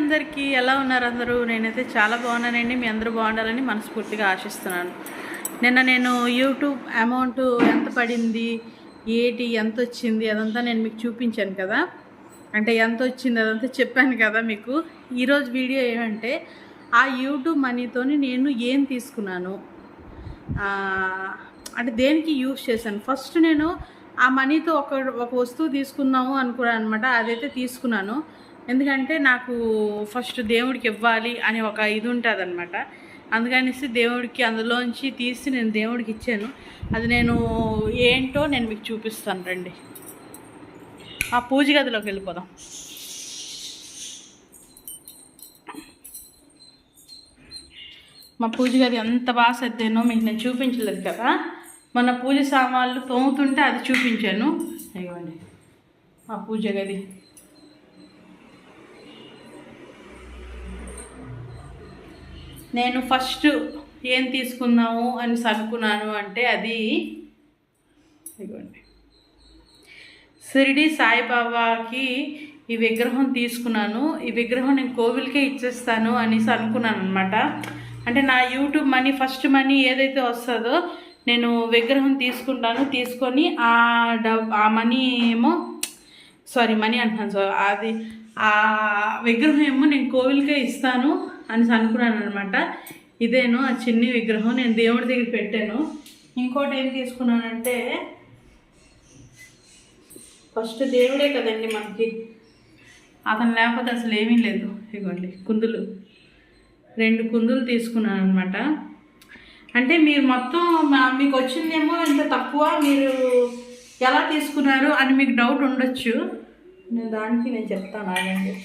అందరికీ ఎలా ఉన్నారు అందరూ? నేనైతే చాలా బాగున్నానండి. మీ అందరూ బాగుండాలని మనస్ఫూర్తిగా ఆశిస్తున్నాను. నిన్న నేను యూట్యూబ్ అమౌంట్ ఎంత పడింది? ఏటి? ఎంత వచ్చింది? అదంతా నేను మీకు చూపించాను కదా. అంటే ఎంత వచ్చింది? అదంతా చెప్పాను కదా మీకు. ఈరోజు వీడియో ఏమంటే ఆ యూట్యూబ్ మనీతోని నేను ఏం తీసుకున్నాను? అంటే దేనికి యూజ్ చేశాను? ఫస్ట్ నేను ఆ మనీతో ఒక ఒక వస్తువు తీసుకుందాము అనుకున్నాను అనమాట అదైతే తీసుకున్నాను. ఎందుకంటే నాకు ఫస్ట్ దేవుడికి ఇవ్వాలి అని ఒక ఇది ఉంటుంది అనమాట అందుకనేసి దేవుడికి అందులోంచి తీసి నేను దేవుడికి ఇచ్చాను. అది నేను ఏంటో నేను మీకు చూపిస్తాను రండి. ఆ పూజ గదిలోకి వెళ్ళిపోదాం. మా పూజ గది ఎంత బాగా సర్దానో మీకు నేను చూపించలేదు కదా. మన పూజ సామాన్లు తోముతుంటే అది చూపించాను. ఇవ్వండి మా పూజ గది. నేను ఫస్ట్ ఏం తీసుకున్నాము అని అనుకున్నాను అంటే అది ఇదిగోండి. షిరిడి సాయిబాబాకి ఈ విగ్రహం తీసుకున్నాను. ఈ విగ్రహం నేను కోవిల్కే ఇచ్చేస్తాను అనేసి అనుకున్నాను అనమాట అంటే నా యూట్యూబ్ మనీ ఫస్ట్ మనీ ఏదైతే వస్తుందో నేను విగ్రహం తీసుకుంటాను. తీసుకొని ఆ డబ్ ఆ మనీ ఏమో సారీ మనీ అంటున్నాను సార్ అది ఆ విగ్రహం ఏమో నేను కోవిల్కే ఇస్తాను. అనేసి అనుకున్నాను అనమాట ఇదేను ఆ చిన్ని విగ్రహం నేను దేవుడి దగ్గర పెట్టాను. ఇంకోటి ఏం తీసుకున్నానంటే ఫస్ట్ దేవుడే కదండి మనకి. అతను లేకపోతే అసలు ఏమీ లేదు. ఇగోండి కుందులు. రెండు కుందులు తీసుకున్నాను అనమాట అంటే మీరు మొత్తం మా- మీకు వచ్చిందేమో ఇంత తక్కువ మీరు ఎలా తీసుకున్నారు అని మీకు డౌట్ ఉండొచ్చు. నేను దానికి నేను చెప్తాను ఆగండి.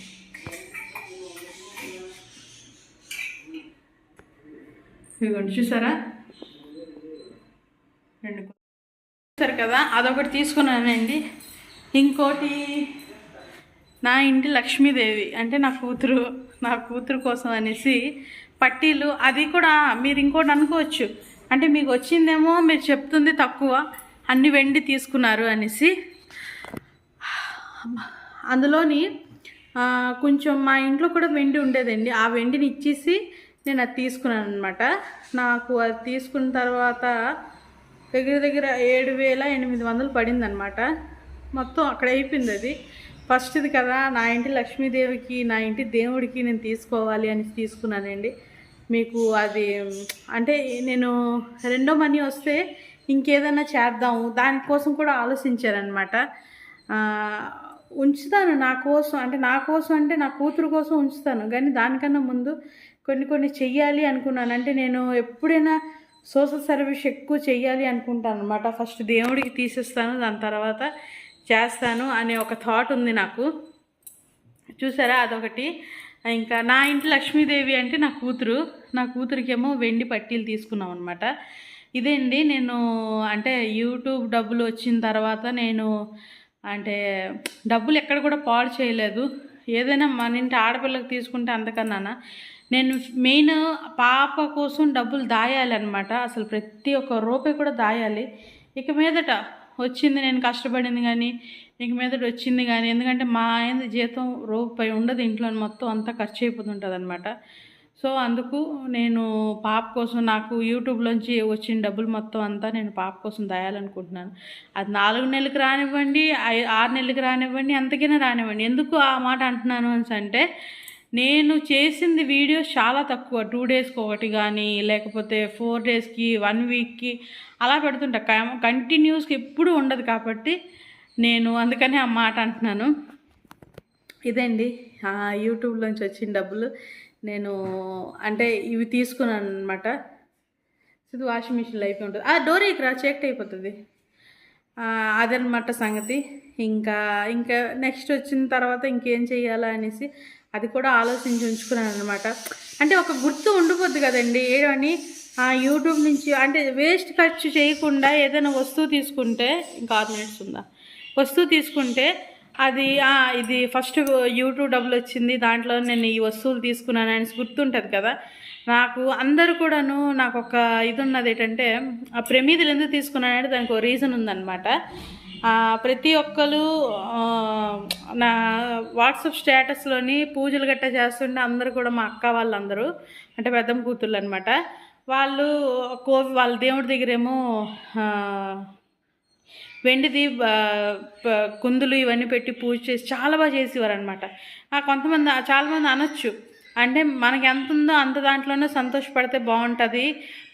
ఇదిగోండి చూసారా? రెండు చూసారు కదా? అదొకటి తీసుకున్నానండి. ఇంకోటి నా ఇంటి లక్ష్మీదేవి అంటే నా కూతురు నా కూతురు కోసం అనేసి పట్టీలు అది కూడా మీరు ఇంకోటి అనుకోవచ్చు. అంటే మీకు వచ్చిందేమో మీరు చెప్తుంది తక్కువ అన్ని వెండి తీసుకున్నారు అనేసి. అందులోని కొంచెం మా ఇంట్లో కూడా వెండి ఉండేదండి. ఆ వెండిని ఇచ్చేసి నేను అది తీసుకున్నాను అనమాట నాకు అది తీసుకున్న తర్వాత దగ్గర దగ్గర ఏడు వేల ఎనిమిది వందలు పడింది అనమాట మొత్తం అక్కడ అయిపోయింది అది. ఫస్ట్ది కదా నా ఇంటి లక్ష్మీదేవికి నా ఇంటి దేవుడికి నేను తీసుకోవాలి అని తీసుకున్నానండి. మీకు అది అంటే నేను రెండో మనీ వస్తే ఇంకేదైనా చేద్దాము దానికోసం కూడా ఆలోచించారనమాట ఉంచుతాను నా కోసం అంటే నా కోసం అంటే నా కూతురు కోసం ఉంచుతాను కానీ దానికన్నా ముందు కొన్ని కొన్ని చెయ్యాలి అనుకున్నాను. అంటే నేను ఎప్పుడైనా సోషల్ సర్వీస్ ఎక్కువ చెయ్యాలి అనుకుంటాను అనమాట ఫస్ట్ దేవుడికి తీసేస్తాను దాని తర్వాత చేస్తాను అనే ఒక థాట్ ఉంది నాకు. చూసారా? అదొకటి. ఇంకా నా ఇంటి లక్ష్మీదేవి అంటే నా కూతురు. నా కూతురికేమో వెండి పట్టీలు తీసుకున్నాం అనమాట ఇదేండి నేను అంటే యూట్యూబ్ డబ్బులు వచ్చిన తర్వాత నేను అంటే డబ్బులు ఎక్కడ కూడా పాడు చేయలేదు. ఏదైనా మన ఇంటి ఆడపిల్లకి తీసుకుంటే అంతకన్నా నేను మెయిన్ పాప కోసం డబ్బులు దాయాలన్నమాట. అసలు ప్రతి ఒక్క రూపాయి కూడా దాయాలి. ఇక మీదట వచ్చింది నేను కష్టపడింది కానీ ఇక మీదట వచ్చింది కానీ ఎందుకంటే మా ఆయన జీతం రూపాయి ఉండదు ఇంట్లో మొత్తం అంతా ఖర్చు అయిపోతుంటుంది అనమాట సో అందుకు నేను పాప కోసం నాకు యూట్యూబ్లోంచి వచ్చిన డబ్బులు మొత్తం అంతా నేను పాప కోసం దాయాలనుకుంటున్నాను. అది నాలుగు నెలలకు రానివ్వండి ఐ- ఆరు నెలలకు రానివ్వండి అంతకైనా రానివ్వండి. ఎందుకు ఆ మాట అంటున్నాను అని అంటే నేను చేసింది వీడియోస్ చాలా తక్కువ. టూ డేస్కి ఒకటి కానీ లేకపోతే ఫోర్ డేస్కి వన్ వీక్కి అలా పెడుతుంటా. కంటిన్యూస్కి ఎప్పుడూ ఉండదు కాబట్టి నేను అందుకనే ఆ మాట అంటున్నాను. ఇదండి? యూట్యూబ్లోంచి వచ్చిన డబ్బులు. నేను అంటే ఇవి తీసుకున్నాను అనమాట ఇది వాషింగ్ మిషన్లో అయిపోయి ఉంటుంది. ఆ డోర్ ఇక్కడ చెక్ అయిపోతుంది. అదనమాట సంగతి. ఇంకా ఇంకా నెక్స్ట్ వచ్చిన తర్వాత ఇంకేం చేయాలా అనేసి అది కూడా ఆలోచించి ఉంచుకున్నాను అనమాట అంటే ఒక గుర్తు ఉండిపోద్ది కదండి. ఏమని యూట్యూబ్ నుంచి అంటే వేస్ట్ ఖర్చు చేయకుండా ఏదైనా వస్తువు తీసుకుంటే ఇంకా ఆరు మినిట్స్ ఉందా? వస్తువు తీసుకుంటే అది ఇది ఫస్ట్ యూట్యూబ్ డబ్బులు వచ్చింది. దాంట్లో నేను ఈ వస్తువులు తీసుకున్నాను అనేసి గుర్తుంటుంది కదా. నాకు అందరూ కూడాను నాకు ఒక ఇది ఉన్నది ఏంటంటే ఆ ప్రమీదులు ఎందుకు తీసుకున్నానంటే దానికి ఒక రీజన్ ఉందన్నమాట. ప్రతి ఒక్కరు నా వాట్సాప్ స్టేటస్లోని పూజలు గట్టా చేస్తుంటే అందరూ కూడా మా అక్క వాళ్ళందరూ అంటే పెద్దమ్మ కూతుళ్ళు అనమాట వాళ్ళు కోవి వాళ్ళ దేవుడి దగ్గరేమో వెండిది కుందులు ఇవన్నీ పెట్టి పూజ చేసి చాలా బాగా చేసేవారు అనమాట కొంతమంది చాలామంది అనొచ్చు. అంటే మనకి ఎంత ఉందో అంత దాంట్లోనే సంతోషపడితే బాగుంటుంది.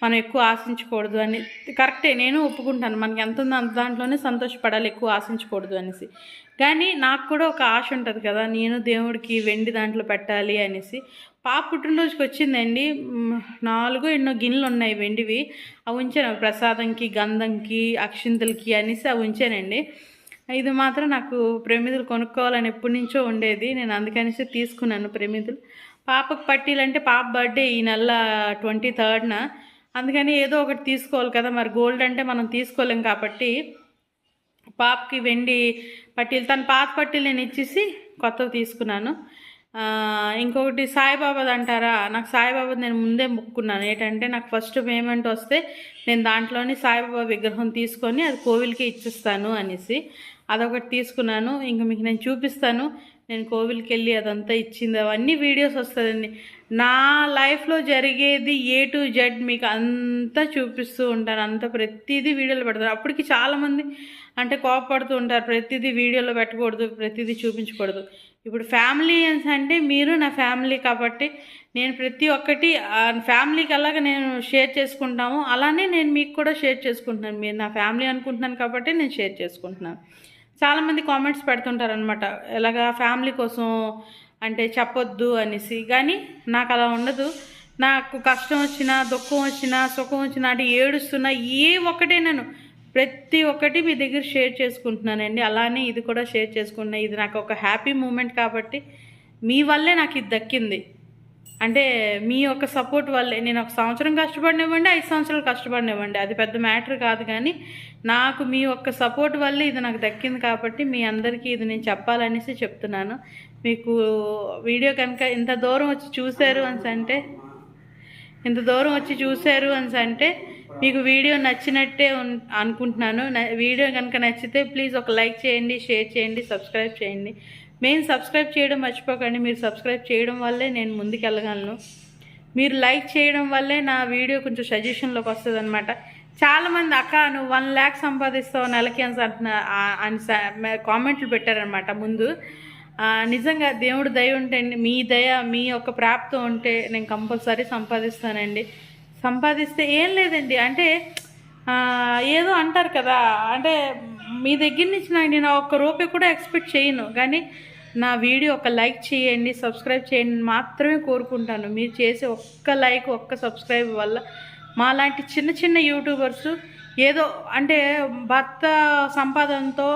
మనం ఎక్కువ ఆశించకూడదు అని. కరెక్టే నేను ఒప్పుకుంటాను. మనకి ఎంత ఉందో అంత దాంట్లోనే సంతోషపడాలి ఎక్కువ ఆశించకూడదు అనేసి. కానీ నాకు కూడా ఒక ఆశ ఉంటుంది కదా నేను దేవుడికి వెండి దాంట్లో పెట్టాలి అనేసి. పాప పుట్టినరోజుకి వచ్చిందండి. నాలుగు ఎన్నో గిన్నెలు ఉన్నాయి వెండివి. అవి ఉంచాను ప్రసాదంకి గంధంకి అక్షింతలకి అనేసి అవి ఉంచానండి. ఇది మాత్రం నాకు ప్రమిదులు కొనుక్కోవాలని ఎప్పటి నుంచో ఉండేది. నేను అందుకనేసి తీసుకున్నాను ప్రమిదులు. పాపకు పట్టీలంటే పాప బర్త్డే ఈ నెల ట్వంటీ థర్డ్న. అందుకని ఏదో ఒకటి తీసుకోవాలి కదా మరి. గోల్డ్ అంటే మనం తీసుకోలేం కాబట్టి పాపకి వెండి పట్టీలు. తన పాత పట్టీలు నేను ఇచ్చేసి కొత్తవి తీసుకున్నాను. ఇంకొకటి సాయిబాబాది అంటారా? నాకు సాయిబాబా నేను ముందే మొక్కున్నాను ఏంటంటే నాకు ఫస్ట్ పేమెంట్ వస్తే నేను దాంట్లోని సాయిబాబా విగ్రహం తీసుకొని అది కోవిల్కి ఇచ్చిస్తాను అనేసి అదొకటి తీసుకున్నాను. ఇంక మీకు నేను చూపిస్తాను. నేను కోవిల్కి వెళ్ళి అదంతా ఇచ్చింది. అవన్నీ వీడియోస్ వస్తుందండి. నా లైఫ్లో జరిగేది ఏ టు జెడ్ మీకు అంతా చూపిస్తూ ఉంటాను. అంతా ప్రతిదీ వీడియోలో పెడతాను అప్పటికి చాలామంది అంటే కోపపడుతూ ఉంటారు. ప్రతిదీ వీడియోలో పెట్టకూడదు ప్రతిదీ చూపించకూడదు. ఇప్పుడు ఫ్యామిలీ అంటే మీరు నా ఫ్యామిలీ కాబట్టి నేను ప్రతి ఒక్కటి ఫ్యామిలీకి అలాగా నేను షేర్ చేసుకుంటాము అలానే నేను మీకు కూడా షేర్ చేసుకుంటున్నాను. మీరు నా ఫ్యామిలీ అనుకుంటున్నాను కాబట్టి నేను షేర్ చేసుకుంటున్నాను. చాలామంది కామెంట్స్ పెడుతుంటారు అనమాట ఎలాగా ఫ్యామిలీ కోసం అంటే చెప్పొద్దు అనేసి. కానీ నాకు అలా ఉండదు. నాకు కష్టం వచ్చినా దుఃఖం వచ్చినా సుఖం వచ్చినా అంటే ఏడుస్తున్నా ఏ ఒక్కటే నేను ప్రతి ఒక్కటి మీ దగ్గర షేర్ చేసుకుంటున్నానండి. అలానే ఇది కూడా షేర్ చేసుకుంటున్నా ఇది నాకు ఒక హ్యాపీ మూమెంట్ కాబట్టి మీ వల్లే నాకు ఇది దక్కింది. అంటే మీ యొక్క సపోర్ట్ వల్లే. నేను ఒక సంవత్సరం కష్టపడినివ్వండి ఐదు సంవత్సరాలు కష్టపడినివ్వండి. అది పెద్ద మ్యాటర్ కాదు కానీ నాకు మీ యొక్క సపోర్ట్ వల్లే ఇది నాకు దక్కింది కాబట్టి మీ అందరికీ ఇది నేను చెప్పాలనేసి చెప్తున్నాను. మీకు వీడియో కనుక ఇంత దూరం వచ్చి చూశారు అని అంటే ఇంత దూరం వచ్చి చూశారు అని అంటే మీకు వీడియో నచ్చినట్టే అనుకుంటున్నాను. వీడియో కనుక నచ్చితే ప్లీజ్ ఒక లైక్ చేయండి షేర్ చేయండి సబ్స్క్రైబ్ చేయండి. మెయిన్ సబ్స్క్రైబ్ చేయడం మర్చిపోకండి. మీరు సబ్స్క్రైబ్ చేయడం వల్లే నేను ముందుకు వెళ్ళగలను మీరు లైక్ చేయడం వల్లే నా వీడియో కొంచెం సజెషన్లోకి వస్తుంది అనమాట చాలామంది అక్క నువ్వు వన్ ల్యాక్ సంపాదిస్తావు నెలకి అని అంటున్నా అని కామెంట్లు పెట్టారనమాట ముందు. నిజంగా దేవుడు దయ ఉంటే మీ దయ మీ యొక్క ప్రాప్తం ఉంటే నేను కంపల్సరీ సంపాదిస్తానండి. సంపాదిస్తే ఏం లేదండి. అంటే ఏదో అంటారు కదా. అంటే మీ దగ్గర నుంచి నాకు నేను ఒక్క రూపాయి కూడా ఎక్స్పెక్ట్ చేయను. కానీ నా వీడియో ఒక లైక్ చేయండి సబ్స్క్రైబ్ చేయండి మాత్రమే కోరుకుంటాను. మీరు చేసే ఒక్క లైక్ ఒక్క సబ్స్క్రైబ్ వల్ల మాలాంటి చిన్న చిన్న యూట్యూబర్స్ ఏదో అంటే భర్త సంపాదనతో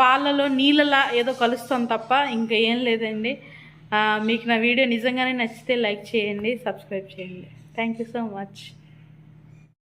పాలలో నీళ్ళలా ఏదో కలుస్తాం తప్ప ఇంకా ఏం లేదండి. మీకు నా వీడియో నిజంగానే నచ్చితే లైక్ చేయండి సబ్స్క్రైబ్ చేయండి. Thank you so much